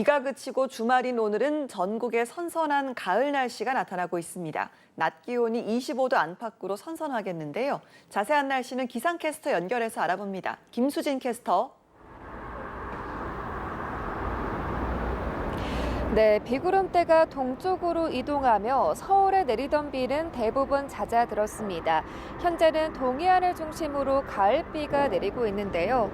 비가 그치고 주말인 오늘은 전국에 선선한 가을 날씨가 나타나고 있습니다. 낮 기온이 25도 안팎으로 선선하겠는데요. 자세한 날씨는 기상캐스터 연결해서 알아봅니다. 김수진 캐스터. 네, 비구름대가 동쪽으로 이동하며 서울에 내리던 비는 대부분 잦아들었습니다. 현재는 동해안을 중심으로 가을비가 내리고 있는데요.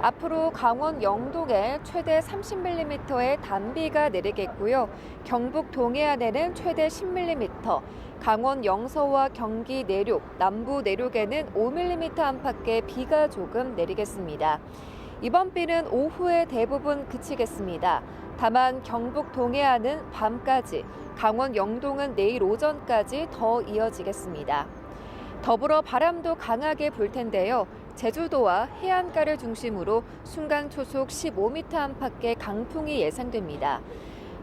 앞으로 강원 영동에 최대 30mm의 단비가 내리겠고요. 경북 동해안에는 최대 10mm, 강원 영서와 경기 내륙, 남부 내륙에는 5mm 안팎의 비가 조금 내리겠습니다. 이번 비는 오후에 대부분 그치겠습니다. 다만 경북 동해안은 밤까지, 강원 영동은 내일 오전까지 더 이어지겠습니다. 더불어 바람도 강하게 불 텐데요. 제주도와 해안가를 중심으로 순간 초속 15m 안팎의 강풍이 예상됩니다.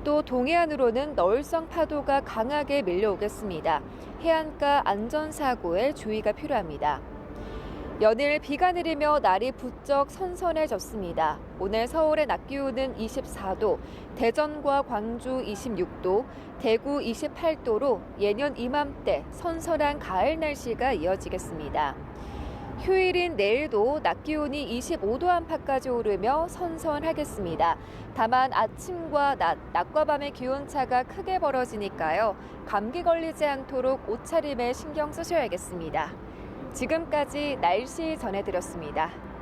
또 동해안으로는 너울성 파도가 강하게 밀려오겠습니다. 해안가 안전사고에 주의가 필요합니다. 연일 비가 내리며 날이 부쩍 선선해졌습니다. 오늘 서울의 낮 기온은 24도, 대전과 광주 26도, 대구 28도로 예년 이맘때 선선한 가을 날씨가 이어지겠습니다. 휴일인 내일도 낮 기온이 25도 안팎까지 오르며 선선하겠습니다. 다만 아침과 낮, 낮과 밤의 기온차가 크게 벌어지니까요. 감기 걸리지 않도록 옷차림에 신경 쓰셔야겠습니다. 지금까지 날씨 전해드렸습니다.